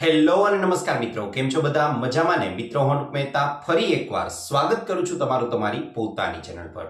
Hello અને નમસ્કાર મિત્રો, કેમ છો બધા? મજામાં ને? મિત્રો, હું મહેતા ફરી એકવાર સ્વાગત કરું છું તમારું તમારી પોતાની ચેનલ પર.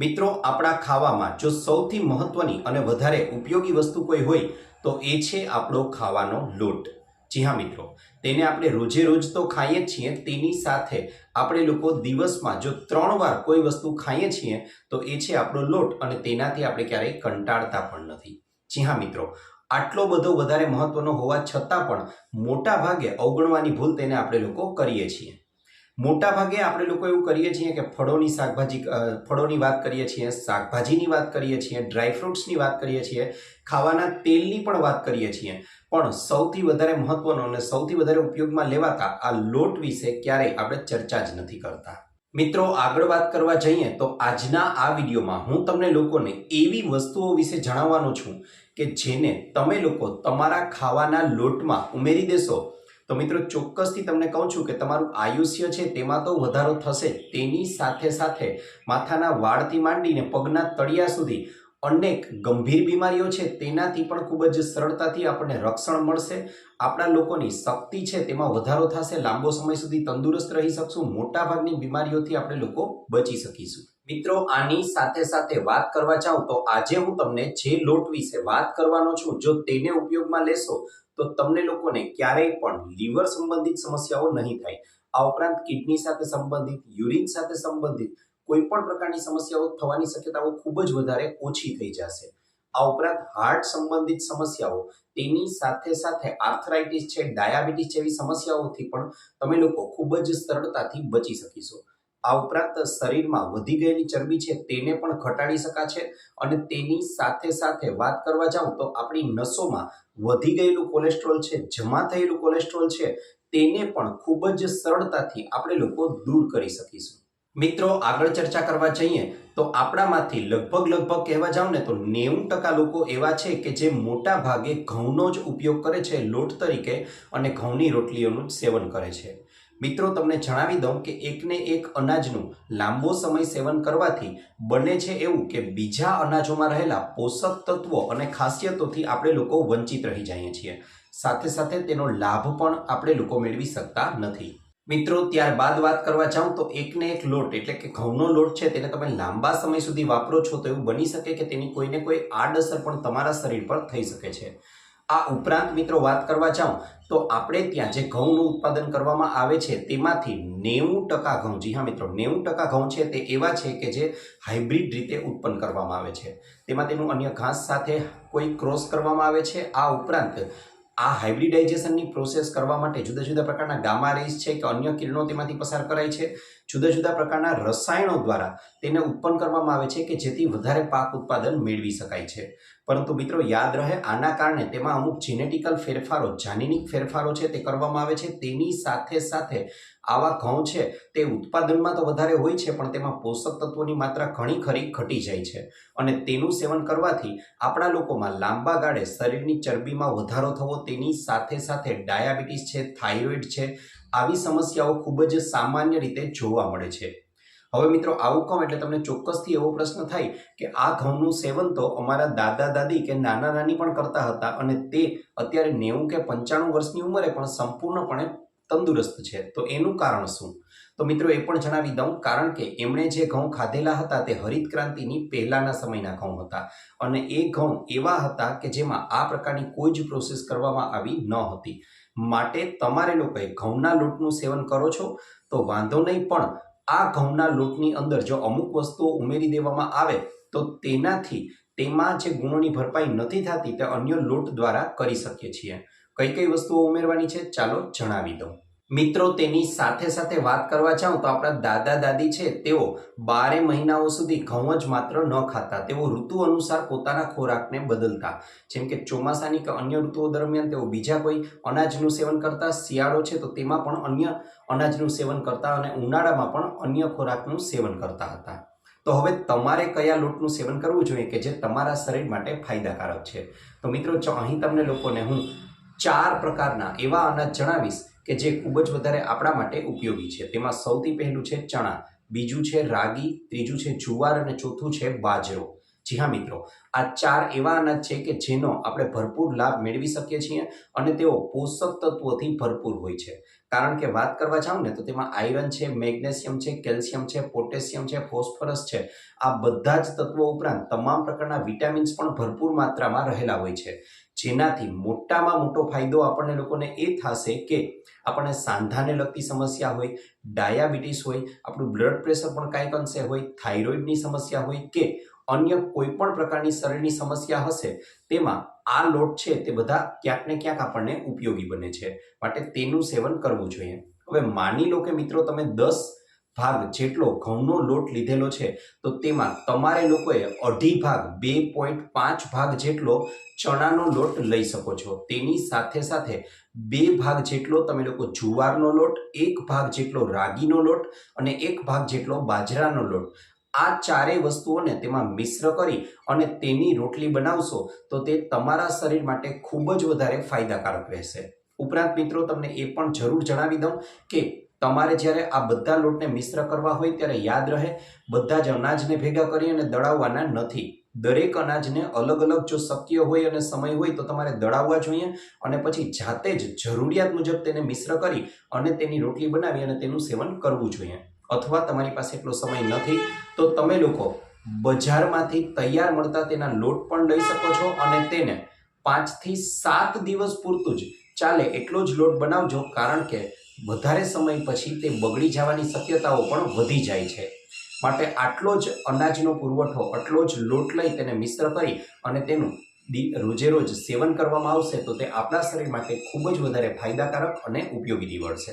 મિત્રો, આપણા ખાવામાં જો સૌથી મહત્વની અને વધારે ઉપયોગી વસ્તુ કોઈ હોય, તો એ છે આપણો ખાવાનો લોટ. જી હા મિત્રો, તેને આપણે રોજે રોજ તો ખાઈએ છીએ, તેની સાથે આપણે લોકો દિવસમાં જો ત્રણ વાર કોઈ વસ્તુ ખાઈએ છીએ, તો એ છે આપણો લોટ અને તેનાથી આપણે ક્યારેય કંટાળતા પણ નથી. જી હા મિત્રો આટલો બધો વધારે મહત્વનો હોવા છતાં પણ મોટા ભાગે અવગણવાની ભૂલ તેને આપણે લોકો કરીએ છીએ. મોટા ભાગે આપણે લોકો એવું કરીએ છીએ કે ફળોની શાકભાજી ફળોની વાત કરીએ છીએ, શાકભાજીની વાત કરીએ છીએ ડ્રાયફ્રૂટ્સની વાત કરીએ છીએ, ખાવાના તેલની પણ વાત કરીએ છીએ. પણ સૌથી વધારે મહત્વનો અને સૌથી વધારે ઉપયોગમાં લેવાતા આ લોટ વિશે ક્યારેય આપણે ચર્ચા જ નથી કરતા. મિત્રો, આગળ વાત કરવા જઈએ તો આજના આ વિડીયોમાં હું તમને લોકોને એવી વસ્તુઓ વિશે જણાવવાનો છું કે જેને તમે લોકો તમારા ખાવાના લોટમાં ઉમેરી દેશો. તો મિત્રો, ચોક્કસથી તમને કહું છું કે તમારું આયુષ્ય છે તેમાં તો વધારો થશે તેની સાથે સાથે માથાના વાળથી માંડીને પગના તળિયા સુધી અનેક ગંભીર બીમારીઓ છે, તેનાથી પણ ખૂબ જ સરળતાથી આપણને રક્ષણ મળશે. આપણા લોકોની શક્તિ છે, તેમાં વધારો થશે. લાંબો સમય સુધી તંદુરસ્ત રહી શકશું. મોટાભાગની બીમારીઓથી આપણે લોકો બચી શકીશું. મિત્રો, આની સાથે સાથે વાત કરવા જાઉં તો આજે હું તમને જે લોટ વિશે વાત કરવાનો છું, જો તેને ઉપયોગમાં લેશો, તો તમને લોકોને ક્યારેય પણ લીવર સંબંધિત સમસ્યાઓ નહીં થાય. આ ઉપરાંત કિડની સાથે સંબંધિત, યુરિન સાથે સંબંધિત કોઈ પણ પ્રકારની સમસ્યાઓ થવાની શક્યતાઓ ખૂબ જ વધારે ઓછી થઈ જશે. આ ઉપરાંત હાર્ટ સંબંધિત સમસ્યાઓ, તેની સાથે સાથે આર્થરાઇટિસ છે ડાયાબિટીસ જેવી સમસ્યાઓથી પણ તમે લોકો ખૂબ જ સરળતાથી બચી શકીશો. આ ઉપરાંત શરીરમાં વધી ગયેલી ચરબી છે, તેને પણ ઘટાડી શકાશે અને તેની સાથે સાથે વાત કરવા જાઉં તો આપણી નસોમાં વધી ગયેલું કોલેસ્ટ્રોલ છે, જમા થયેલું કોલેસ્ટ્રોલ છે, તેને પણ ખૂબ જ સરળતાથી આપણે લોકો દૂર કરી શકીશું. મિત્રો, આગળ ચર્ચા કરવા જઈએ, તો આપણામાંથી લગભગ લગભગ કહેવા જાવ ને તો નેવું ટકા લોકો એવા છે કે જે મોટા ભાગે ઘઉંનો જ ઉપયોગ કરે છે, લોટ તરીકે, અને ઘઉંની રોટલીઓનું સેવન કરે છે. મિત્રો, તમને જણાવી દઉં કે એકને એક અનાજનું લાંબો સમય સેવન કરવાથી બને છે એવું કે બીજા અનાજોમાં રહેલા પોષક તત્વો અને ખાસિયતોથી આપણે લોકો વંચિત રહી જઈએ છીએ. સાથે સાથે તેનો લાભ પણ આપણે લોકો મેળવી શકતા નથી. મિત્રો, ત્યારબાદ વાત કરવા જાઉં તો એકને એક લોટ, એટલે કે ઘઉંનો લોટ છે, તેને તમે લાંબા સમય સુધી વાપરો છો તો એવું બની શકે કે તેની કોઈને કોઈ આડઅસર પણ તમારા શરીર પર થઈ શકે છે. આ ઉપરાંત મિત્રો, વાત કરવા જાઉં તો આપણે ત્યાં જે ઘઉંનું ઉત્પાદન કરવામાં આવે છે, તેમાંથી નેવું ટકા ઘઉં, જી હા મિત્રો, નેવું ટકા ઘઉં છે તે એવા છે કે જે હાઇબ્રિડ રીતે ઉત્પન્ન કરવામાં આવે છે. તેમાં તેનું અન્ય ઘાસ સાથે કોઈ ક્રોસ કરવામાં આવે છે. આ ઉપરાંત આ હાઇબ્રિડાઇઝેશનની પ્રોસેસ કરવા માટે જુદા જુદા પ્રકારના ગામા રેસ છે કે અન્ય કિરણો તેમાંથી પસાર કરાય છે. જુદા જુદા પ્રકારના રસાયણો દ્વારા તેને ઉત્પન્ન કરવામાં આવે છે કે જેથી વધારે પાક ઉત્પાદન મેળવી શકાય છે. પરંતુ મિત્રો, યાદ રહે, આના કારણે તેમાં અમુક જીનેટિકલ ફેરફારો જાનીનિક ફેરફારો છે તે કરવામાં આવે છે. તેની સાથે સાથે આવા ઘઉં છે તે ઉત્પાદનમાં તો વધારે હોય છે, પણ તેમાં પોષક તત્વોની માત્રા ઘણી ખરી ઘટી જાય છે. અને તેનું સેવન કરવાથી આપણા લોકોમાં લાંબા ગાળે શરીરની ચરબીમાં વધારો થવો, તેની સાથે સાથે ડાયાબિટીસ છે, થાઇરોઇડ છે આવી સમસ્યાઓ ખૂબ જ સામાન્ય રીતે જોવા મળે છે. હવે મિત્રો, આવું કહું એટલે તમને ચોક્કસથી એવો પ્રશ્ન થાય કે આ ઘઉંનું સેવન તો અમારા દાદા, દાદી કે નાના, નાની પણ કરતા હતા અને તે અત્યારે નેવું કે પંચાણું વર્ષની ઉંમરે પણ સંપૂર્ણપણે તંદુરસ્ત છે. તો એનું કારણ શું? તો મિત્રો એ પણ જણાવી દઉં, કારણ કે એમણે જે ઘઉં ખાધેલા હતા તે હરિત ક્રાંતિની પહેલાના સમયના ઘઉં હતા. અને એ ઘઉં એવા હતા કે જેમાં આ પ્રકારની કોઈ જ પ્રોસેસ કરવામાં આવી ન હતી. માટે તમારે લોકોએ ઘઉંના લોટનું સેવન કરો છો, તો વાંધો નહીં, પણ આ ઘઉંના લોટની અંદર જો અમુક વસ્તુઓ ઉમેરી દેવામાં આવે, તો તેનાથી તેમાં જે ગુણોની ભરપાઈ નથી થતી, તે અન્ય લોટ દ્વારા કરી શકીએ છીએ. કઈ કઈ વસ્તુઓ ઉમેરવાની છે, ચાલો જણાવી દઉં. મિત્રો, તેની સાથે સાથે વાત કરવા જાઉં તો આપણા દાદા દાદી છે, તેઓ બારે મહિનાઓ સુધી ઘઉં જ માત્ર ન ખાતા. તેઓ ઋતુ અનુસાર પોતાના ખોરાકને બદલતા. જેમ કે ચોમાસાની કે અન્ય ઋતુઓ દરમિયાન તેઓ બીજા કોઈ અનાજનું સેવન કરતા. શિયાળો છે તો તેમાં પણ અન્ય અનાજનું સેવન કરતા અને ઉનાળામાં પણ અન્ય ખોરાકનું સેવન કરતા હતા. તો હવે તમારે કયા લોટનું સેવન કરવું જોઈએ કે જે તમારા શરીર માટે ફાયદાકારક છે? તો મિત્રો અહીં તમને લોકોને હું ચાર પ્રકારના એવા અનાજ જણાવીશ કે જે ખૂબ જ વધારે આપણા માટે ઉપયોગી છે. તેમાં સૌથી પહેલું છે ચણા, બીજું છે રાગી, ત્રીજું છે જુવાર અને ચોથું છે બાજરો. જી હા, મિત્રો. આ ચાર એવા અનાજ છે કે જેનો આપણે ભરપૂર લાભ મેળવી શકીએ છીએ અને તેઓ પોષક તત્વોથી ભરપૂર હોય છે. કારણ કે વાત કરવા જાઉં ને, તો તેમાં આયરન છે, મેગ્નેશિયમ છે, કેલ્શિયમ છે, પોટેશિયમ છે, ફોસ્ફરસ છે. આ બધા જ તત્વો ઉપરાંત તમામ પ્રકારના વિટામિન્સ પણ ભરપૂર માત્રામાં રહેલા હોય છે. જેનાથી મોટામાં મોટો ફાયદો આપણને લોકોને એ થશે કે આપણને સાંધાને લગતી સમસ્યા હોય, ડાયાબિટીસ હોય, આપણું બ્લડ પ્રેશર પણ કાંઈક અંશે હોય, થાઇરોઇડની સમસ્યા હોય કે અન્ય કોઈ પણ પ્રકારની શરીરની સમસ્યા હશે, તેમાં આ લોટ છે તે બધા ક્યાંક ને ક્યાંક આપણને ઉપયોગી બને છે. માટે તેનું સેવન કરવું જોઈએ. હવે માની લો કે મિત્રો તમે દસ ભાગ જેટલો ઘઉંનો લોટ લીધેલો છે, તો તેમાં તમારે લોકોએ અઢી ભાગ, બે પોઈન્ટ પાંચ ભાગ જેટલો ચણાનો લોટ લઈ શકો છો. તેની સાથે સાથે બે ભાગ જેટલો તમે લોકો જુવારનો લોટ, એક ભાગ જેટલો રાગીનો લોટ અને એક ભાગ જેટલો બાજરાનો લોટ. આ ચારેય વસ્તુઓને તેમાં મિશ્ર કરી અને તેની રોટલી બનાવશો, તો તે તમારા શરીર માટે ખૂબ જ વધારે ફાયદાકારક રહેશે. ઉપરાંત મિત્રો, તમને એ પણ જરૂર જણાવી દઉં કે તમારે જ્યારે આ બધા લોટને મિશ્ર કરવા હોય ત્યારે યાદ રહે, બધા જ અનાજને ભેગા કરી અને દળાવવાના નથી. દરેક અનાજને અલગ અલગ જો શક્ય હોય અને સમય હોય તો તમારે દળાવવા જોઈએ અને પછી જાતે જ જરૂરિયાત મુજબ તેને મિશ્ર કરી અને તેની રોટલી બનાવી અને તેનું સેવન કરવું જોઈએ. અથવા તમારી પાસે એટલો સમય નથી, તો તમે લોકો બજારમાંથી તૈયાર મળતા તેના લોટ પણ લઈ શકો છો અને તેને પાંચથી સાત દિવસ પૂરતું જ ચાલે એટલો જ લોટ બનાવજો, કારણ કે વધારે સમય પછી તે બગડી જવાની શક્યતાઓ પણ વધી જાય છે. માટે આટલો જ અનાજનો પુરવઠો, આટલો જ લોટ લઈ તેને મિશ્ર કરી અને તેનું રોજે રોજ સેવન કરવામાં આવશે, તો તે આપણા શરીર માટે ખૂબ જ વધારે ફાયદાકારક અને ઉપયોગી નીવડશે